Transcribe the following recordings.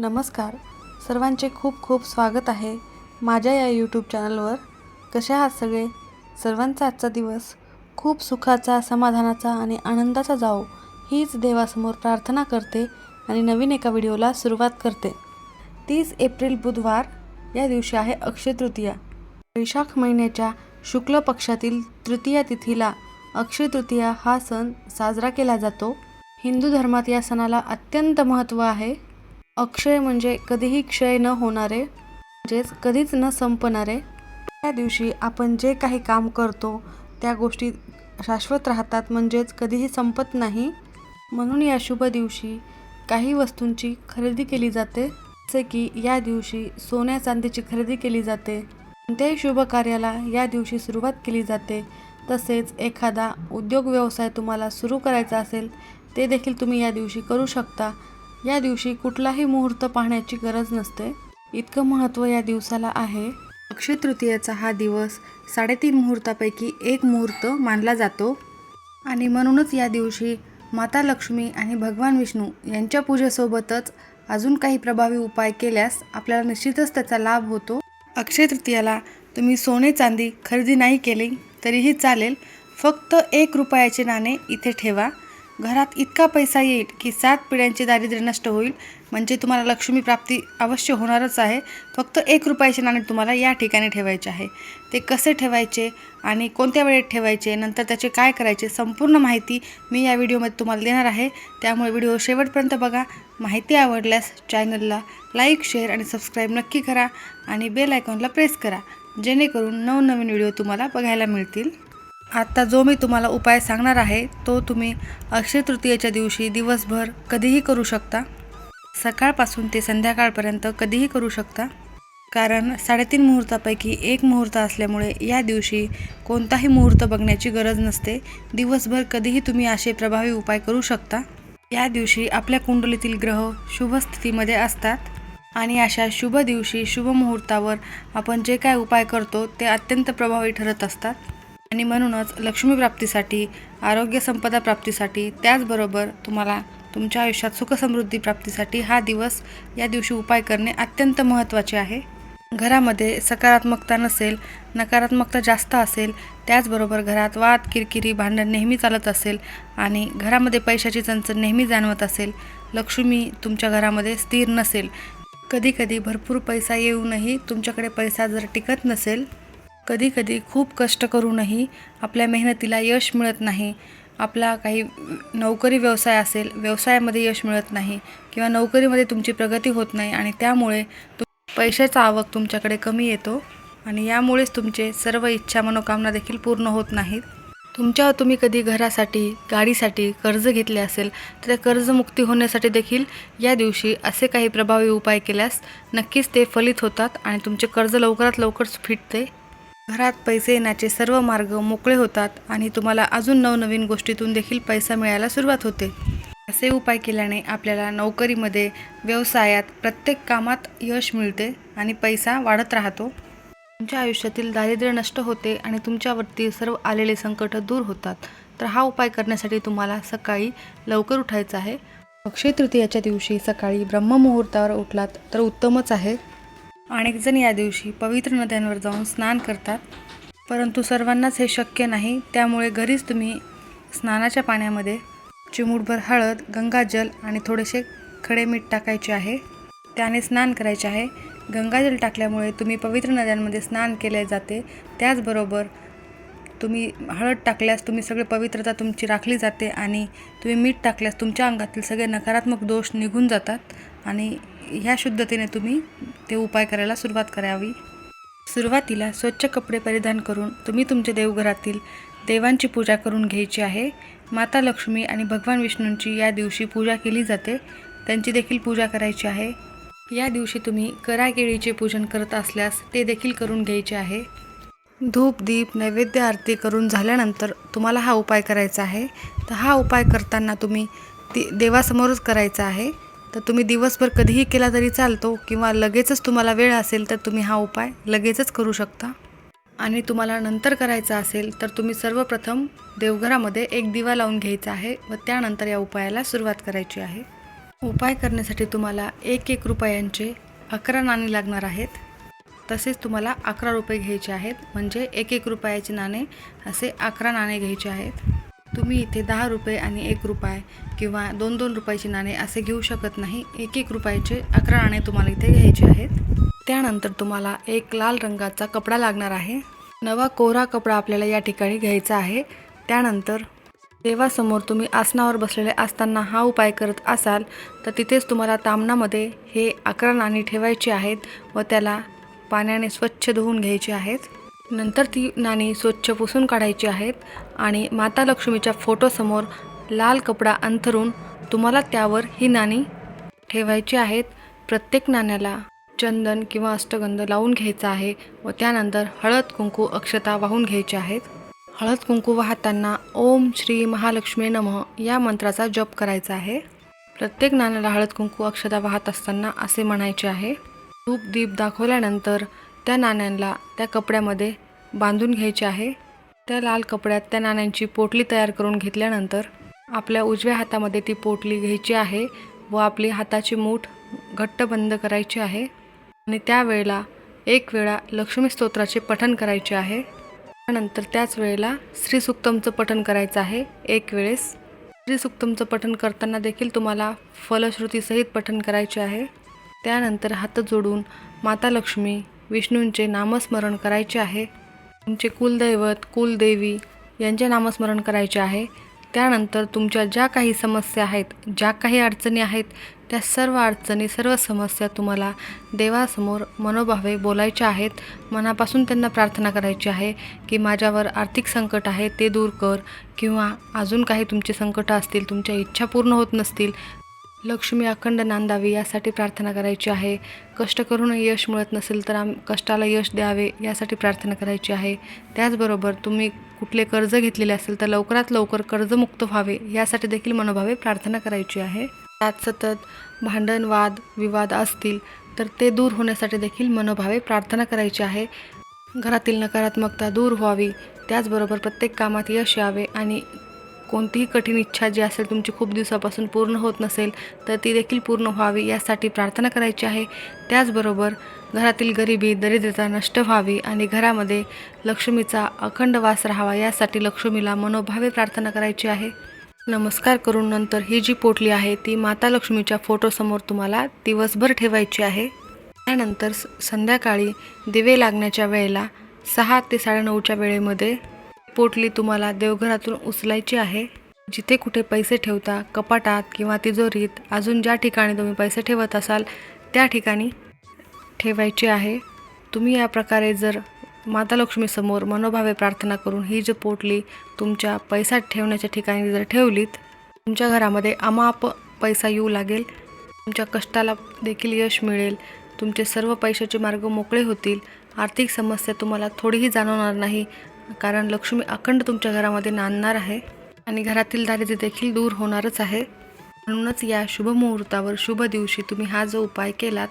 नमस्कार. सर्वांचे खूप खूप स्वागत आहे माझ्या या यूट्यूब चॅनलवर कसे आहात सगळे? सर्वांचा आजचा दिवस खूप सुखाचा समाधानाचा आणि आनंदाचा जाओ हीच देवासमोर प्रार्थना करते आणि नवीन एका व्हिडिओला सुरुवात करते. तीस एप्रिल बुधवार या दिवशी आहे अक्षय तृतीया. वैशाख महिन्याच्या शुक्ल पक्षातील तृतीया तिथीला अक्षय तृतीया हा सण साजरा केला जातो. हिंदू धर्मात या सणाला अत्यंत महत्त्व आहे. अक्षय म्हणजे कधीही क्षय न होणारे म्हणजेच कधीच न संपणारे त्या दिवशी आपण जे काही काम करतो त्या गोष्टी शाश्वत राहतात म्हणजेच कधीही संपत नाही. म्हणून या शुभ दिवशी काही वस्तूंची खरेदी केली जाते जसे की या दिवशी सोन्या चांदीची खरेदी केली जाते. कोणत्याही शुभ कार्याला या दिवशी सुरुवात केली जाते. तसेच एखादा उद्योग व्यवसाय तुम्हाला सुरू करायचा असेल ते देखील तुम्ही या दिवशी करू शकता. या दिवशी कुठलाही मुहूर्त पाहण्याची गरज नसते. इतकं महत्त्व या दिवसाला आहे. अक्षय तृतीयेचा हा दिवस साडेतीन मुहूर्तापैकी एक मुहूर्त मानला जातो. आणि म्हणूनच या दिवशी माता लक्ष्मी आणि भगवान विष्णू यांच्या पूजेसोबतच अजून काही प्रभावी उपाय केल्यास आपल्याला निश्चितच त्याचा लाभ होतो. अक्षय तृतीयाला तुम्ही सोने चांदी खरेदी नाही केली तरीही चालेल. फक्त एक रुपयाचे नाणे इथे ठेवा. घरात इतका पैसा येईल की सात पिढ्यांचे दारिद्र्य नष्ट होईल. म्हणजे तुम्हाला लक्ष्मी प्राप्ती अवश्य होणारच आहे. फक्त एक रुपयाचे नाणे तुम्हाला या ठिकाणी ठेवायचे आहे. ते कसे ठेवायचे आणि कोणत्या वेळेत ठेवायचे नंतर त्याचे काय करायचे संपूर्ण माहिती मी या व्हिडिओमध्ये तुम्हाला देणार आहे. त्यामुळे व्हिडिओ शेवटपर्यंत बघा. माहिती आवडल्यास चॅनलला लाईक शेअर आणि सबस्क्राईब नक्की करा आणि बेल आयकॉनला प्रेस करा. जेणेकरून नवनवीन व्हिडिओ तुम्हाला बघायला मिळतील. आत्ता जो मी तुम्हाला उपाय सांगणार आहे तो तुम्ही अक्षय तृतीयेच्या दिवशी दिवसभर कधीही करू शकता. सकाळपासून ते संध्याकाळपर्यंत कधीही करू शकता. कारण साडेतीन मुहूर्तापैकी एक मुहूर्त असल्यामुळे या दिवशी कोणताही मुहूर्त बघण्याची गरज नसते. दिवसभर कधीही तुम्ही असे प्रभावी उपाय करू शकता. या दिवशी आपल्या कुंडलीतील ग्रह शुभ स्थितीमध्ये असतात. आणि अशा शुभ दिवशी शुभ मुहूर्तावर आपण जे काय उपाय करतो ते अत्यंत प्रभावी ठरत असतात. आणि म्हणूनच लक्ष्मी प्राप्तीसाठी आरोग्य संपदा प्राप्तीसाठी त्याचबरोबर तुम्हाला तुमच्या आयुष्यात सुखसमृद्धी प्राप्तीसाठी हा दिवस या दिवशी उपाय करणे अत्यंत महत्त्वाचे आहे. घरामध्ये सकारात्मकता नसेल नकारात्मकता जास्त असेल त्याचबरोबर घरात वाद किरकिरी भांडण नेहमी चालत असेल आणि घरामध्ये पैशाची चणचण नेहमी जाणवत असेल लक्ष्मी तुमच्या घरामध्ये स्थिर नसेल. कधीकधी भरपूर पैसा येऊनही तुमच्याकडे पैसा जर टिकत नसेल कधीकधी खूप कष्ट करूनही आपल्या मेहनतीला यश मिळत नाही. आपला काही नोकरी व्यवसाय असेल व्यवसायामध्ये यश मिळत नाही किंवा नोकरीमध्ये तुमची प्रगती होत नाही आणि त्यामुळे तु पैशाचा आवक तुमच्याकडे कमी येतो आणि यामुळेच तुमचे सर्व इच्छा मनोकामना देखील पूर्ण होत नाहीत. तुमच्या तुम्ही कधी घरासाठी गाडीसाठी कर्ज घेतले असेल तर त्या कर्जमुक्ती होण्यासाठी देखील या दिवशी असे काही प्रभावी उपाय केल्यास नक्कीच ते फलित होतात आणि तुमचे कर्ज लवकरात लवकर फिटते. घरात पैसे येण्याचे सर्व मार्ग मोकळे होतात आणि तुम्हाला अजून नवनवीन गोष्टीतून देखील पैसा मिळायला सुरुवात होते. असे उपाय केल्याने आपल्याला नोकरीमध्ये व्यवसायात प्रत्येक कामात यश मिळते आणि पैसा वाढत राहतो. तुमच्या आयुष्यातील दारिद्र्य नष्ट होते आणि तुमच्यावरती सर्व आलेले संकट दूर होतात. तर हा उपाय करण्यासाठी तुम्हाला सकाळी लवकर उठायचं आहे. अक्षय तृतीयाच्या दिवशी सकाळी ब्रह्ममुहूर्तावर उठलात तर उत्तमच आहे. अनेकजण या दिवशी पवित्र नद्यांवर जाऊन स्नान करतात. परंतु सर्वांनाच हे शक्य नाही. त्यामुळे घरीच तुम्ही स्नानाच्या पाण्यामध्ये चिमूटभर हळद गंगाजल आणि थोडेसे खडे मीठ टाकायचे आहे. त्याने स्नान करायचे आहे. गंगाजल टाकल्यामुळे तुम्ही पवित्र नद्यांमध्ये स्नान केले जाते. त्याचबरोबर तुम्ही हळद टाकल्यास तुम्ही सगळे पवित्रता तुमची राखली जाते आणि तुम्ही मीठ टाकल्यास तुमच्या अंगातील सगळे नकारात्मक दोष निघून जातात. आणि ह्या शुद्धतेने तुम्ही ते उपाय करायला सुरुवात करावी. सुरुवातीला स्वच्छ कपडे परिधान करून तुम्ही तुमच्या देवघरातील देवांची पूजा करून घ्यायची आहे. माता लक्ष्मी आणि भगवान विष्णूंची या दिवशी पूजा केली जाते. त्यांची देखील पूजा करायची आहे. या दिवशी तुम्ही करा केळीचे पूजन करत असल्यास ते देखील करून घ्यायचे आहे. धूप दीप नैवेद्य आरती करून झाल्यानंतर तुम्हाला हा उपाय करायचा आहे. तर हा उपाय करताना तुम्ही ती देवासमोरच करायचा आहे. तर तुम्ही दिवसभर कधीही केला तरी चालतो किंवा लगेचच तुम्हाला वेळ असेल तर तुम्ही हा उपाय लगेचच करू शकता. आणि तुम्हाला नंतर करायचा असेल तर तुम्ही सर्वप्रथम देवघरामध्ये एक दिवा लावून घ्यायचा आहे व त्यानंतर या उपायाला सुरुवात करायची आहे. उपाय करण्यासाठी तुम्हाला एक एक रुपयांचे अकरा नाणी लागणार आहेत. तसेच तुम्हाला अकरा रुपये घ्यायचे आहेत. म्हणजे एक एक रुपयाचे नाणे असे अकरा नाणे घ्यायचे आहेत. तुम्ही इथे दहा रुपये आणि एक रुपये किंवा दोन दोन रुपयाचे नाणे असे घेऊ शकत नाही. एक एक रुपयाचे अकरा नाणे तुम्हाला इथे घ्यायचे आहेत. त्यानंतर तुम्हाला एक लाल रंगाचा कपडा लागणार आहे. नवा कोरा कपडा आपल्याला या ठिकाणी घ्यायचा आहे. त्यानंतर देवासमोर तुम्ही आसनावर बसलेले असताना हा उपाय करत असाल तर तिथेच तुम्हाला तामणामध्ये हे अकरा नाणी ठेवायची आहेत व त्याला पाण्याने स्वच्छ धुवून घ्यायची आहेत. नंतर ती नाणी स्वच्छ पुसून काढायची आहेत आणि माता लक्ष्मीच्या फोटोसमोर लाल कपडा अंथरून तुम्हाला त्यावर ही नाणी ठेवायची आहेत. प्रत्येक नाण्याला चंदन किंवा अष्टगंध लावून घ्यायचा आहे व त्यानंतर हळद कुंकू अक्षता वाहून घ्यायचे आहेत. हळद कुंकू वाहताना ओम श्री महालक्ष्मी नमः या मंत्राचा जप करायचा आहे. प्रत्येक नाण्याला हळद कुंकू अक्षता वाहत असताना असे म्हणायचे आहे. धूप दीप दाखवल्यानंतर त्या नाण्यांना त्या कपड्यामध्ये बांधून घ्यायचे आहे. त्या लाल कपड्यात त्या नाण्यांची पोटली तयार करून घेतल्यानंतर आपल्या उजव्या हातामध्ये ती पोटली घ्यायची आहे व आपली हाताची मूठ घट्ट बंद करायची आहे आणि त्यावेळेला एक वेळा लक्ष्मी स्तोत्राचे पठण करायचे आहे. त्यानंतर त्याच वेळेला श्रीसुक्तमचं पठण करायचं आहे. एक वेळेस श्रीसुक्तमचं पठण करताना देखील तुम्हाला फलश्रुतीसहित पठण करायचे आहे. त्यानंतर हात जोडून माता लक्ष्मी विष्णूंचे नामस्मरण करायचे आहे. तुमचे कुलदैवत कुलदेवी यांचे नामस्मरण करायचे आहे. त्यानंतर तुमच्या ज्या काही समस्या आहेत ज्या काही अडचणी आहेत त्या सर्व अडचणी सर्व समस्या तुम्हाला देवासमोर मनोभावे बोलायच्या आहेत. मनापासून त्यांना प्रार्थना करायची आहे की माझ्यावर आर्थिक संकट आहे ते दूर कर किंवा अजून काही तुमचे संकट असतील तुमच्या इच्छा पूर्ण होत नसतील लक्ष्मी अखंड नांदावी यासाठी प्रार्थना करायची आहे. कष्ट करून यश मिळत नसेल तर आम कष्टाला यश द्यावे यासाठी प्रार्थना करायची आहे. त्याचबरोबर तुम्ही कुठले कर्ज घेतलेले असेल तर लवकरात लवकर कर्जमुक्त व्हावे यासाठी देखील मनोभावे प्रार्थना करायची आहे. त्यात सतत भांडण वाद विवाद असतील तर ते दूर होण्यासाठी देखील मनोभावे प्रार्थना करायची आहे. घरातील नकारात्मकता दूर व्हावी. त्याचबरोबर प्रत्येक कामात यश यावे आणि कोणतीही कठीण इच्छा जी असेल तुमची खूप दिवसापासून पूर्ण होत नसेल तर ती देखील पूर्ण व्हावी यासाठी प्रार्थना करायची आहे. त्याचबरोबर घरातील गरिबी दरिद्रता नष्ट व्हावी आणि घरामध्ये लक्ष्मीचा अखंड वास राहावा यासाठी लक्ष्मीला मनोभावे प्रार्थना करायची आहे. नमस्कार करून नंतर ही जी पोटली आहे ती माता लक्ष्मीच्या फोटोसमोर तुम्हाला दिवसभर ठेवायची आहे. त्यानंतर स- संध्याकाळी दिवे लागण्याच्या वेळेला सहा ते साडेनऊच्या वेळेमध्ये पोटली तुम्हाला देवघरातून उचलायची आहे. जिथे कुठे पैसे ठेवता कपाटात किंवा तिजोरीत अजून ज्या ठिकाणी तुम्ही पैसे ठेवत असाल त्या ठिकाणी ठेवायची आहे. तुम्ही या प्रकारे जर माता लक्ष्मीसमोर मनोभावे प्रार्थना करून ही जी पोटली तुमच्या पैसा ठेवण्याच्या ठिकाणी जर ठेवलीत तुमच्या घरामध्ये अमाप पैसा येऊ लागेल. तुमच्या कष्टाला देखील यश मिळेल. तुमचे सर्व पैशाचे मार्ग मोकळे होतील. आर्थिक समस्या तुम्हाला थोडीही जाणवणार नाही. कारण लक्ष्मी अखंड तुमच्या घरामध्ये नांदणार आहे आणि घरातील दारिद्र्य देखील दूर होणारच आहे. म्हणूनच या शुभ मुहूर्तावर शुभ दिवशी तुम्ही हा जो उपाय केलात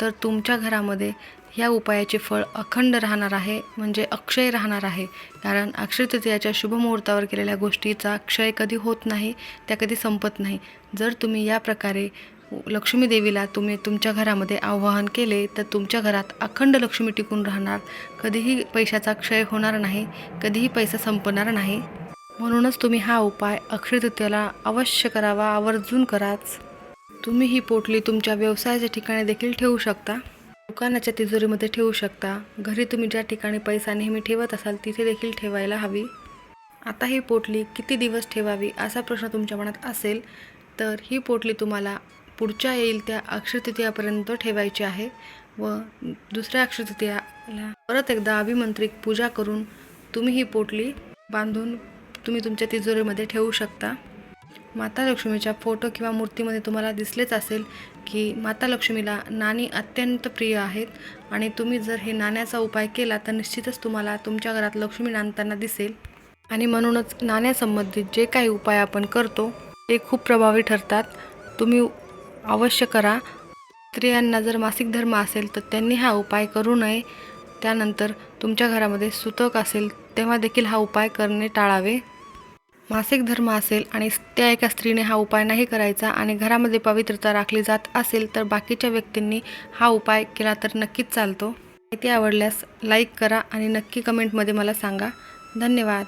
तर तुमच्या घरामध्ये या उपायाचे फळ अखंड राहणार आहे म्हणजे अक्षय राहणार आहे. कारण अक्षय तृतीयाच्या शुभ मुहूर्तावर केलेल्या गोष्टीचा क्षय कधी होत नाही त्या कधी संपत नाही. जर तुम्ही या प्रकारे लक्ष्मी देवीला तुम्ही तुमच्या घरामध्ये आवाहन केले तर तुमच्या घरात अखंड लक्ष्मी टिकून राहणार. कधीही पैशाचा क्षय होणार नाही कधीही पैसा संपणार नाही. म्हणूनच तुम्ही हा उपाय अक्षयतृतीयाला अवश्य करावा आवर्जून कराच. तुम्ही ही पोटली तुमच्या व्यवसायाच्या ठिकाणी देखील ठेवू शकता. दुकानाच्या तिजोरीमध्ये ठेवू शकता. घरी तुम्ही ज्या ठिकाणी पैसा नेहमी ठेवत असाल तिथे देखील ठेवायला हवी. आता ही पोटली किती दिवस ठेवावी असा प्रश्न तुमच्या मनात असेल तर ही पोटली तुम्हाला पुढच्या येईल त्या अक्षयतृतीयापर्यंत ठेवायची आहे व दुसऱ्या अक्षयतृतीयाला परत एकदा अभिमंत्रिक पूजा करून तुम्ही ही पोटली बांधून तुम्ही तुमच्या तिजोरीमध्ये ठेवू शकता. माता लक्ष्मीच्या फोटो किंवा मूर्तीमध्ये तुम्हाला दिसलेच असेल की माता लक्ष्मीला नाणी अत्यंत प्रिय आहेत आणि तुम्ही जर हे नाण्याचा उपाय केला तर निश्चितच तुम्हाला तुमच्या घरात लक्ष्मी नांदताना दिसेल. आणि म्हणूनच नाण्यासंबंधित जे काही उपाय आपण करतो ते खूप प्रभावी ठरतात. तुम्ही अवश्य करा. स्त्रियांना जर मासिक धर्म असेल तर त्यांनी हा उपाय करू नये. त्यानंतर तुमच्या घरामध्ये सुतक असेल तेव्हा देखील हा उपाय करणे टाळावे. मासिक धर्म असेल आणि त्या एका स्त्रीने हा उपाय नाही करायचा आणि घरामध्ये पवित्रता राखली जात असेल तर बाकीच्या व्यक्तींनी हा उपाय केला तर नक्कीच चालतो. माहिती आवडल्यास लाईक करा आणि नक्की कमेंटमध्ये मला सांगा. धन्यवाद.